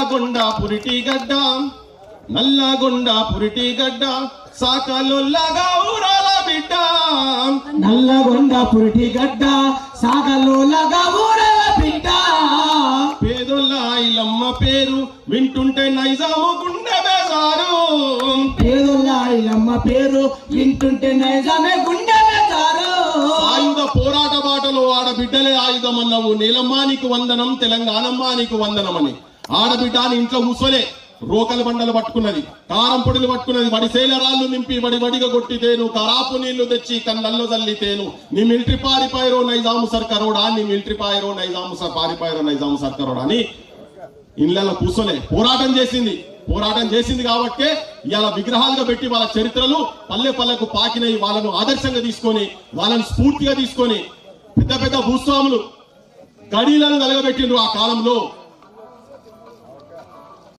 నల్లగొండ పురిటి గడ్డ. నల్లగొండ పురిటి గడ్డ. సాకలొల్లగా ఊరాల బిడ్డ. నల్లగొండ పురిటి గడ్డ సాగలోలగా ఊరల బిడ్డ. పేదొల్ల ఇలమ్మ పేరు వింటుంటే నైజాము గుండె బేజారు. పేదోళ్ళ ఇల్లమ్మ పేరు వింటుంటే నైజామే గుండె ఆయుధ పోరాట బాటలో ఆడబిడ్డలే ఆయుధం అన్నవు నీలమ్మానికి వందనం తెలంగాణమ్మానికి వందనం అని ఆడబిడ్డ అని ఇంట్లో ముసలే రోకల బండలు పట్టుకున్నది కారం పొడిలు పట్టుకున్నది వడి రాళ్ళు నింపి వడి వడిగా కొట్టితేను కరాపు నీళ్ళు తెచ్చి కళ్ళల్లో చల్లితేను నీ మిలిటరీ పారిపాయరో నైజాము సర్కారోడా నీ మిలిటరీ పాయరో నైజాము సర్ పారిపాయరో నైజాము సర్కారోడా అని ఇళ్ళల్లో కూర్చోలే పోరాటం చేసింది. పోరాటం చేసింది కాబట్టి ఇలా విగ్రహాలుగా పెట్టి వాళ్ళ చరిత్రలు పల్లె పల్లెకు పాకినవి వాళ్ళను ఆదర్శంగా తీసుకొని వాళ్ళని స్ఫూర్తిగా తీసుకొని పెద్ద పెద్ద భూస్వాములు గడీలను వెలగబెట్టిండ్రు ఆ కాలంలో.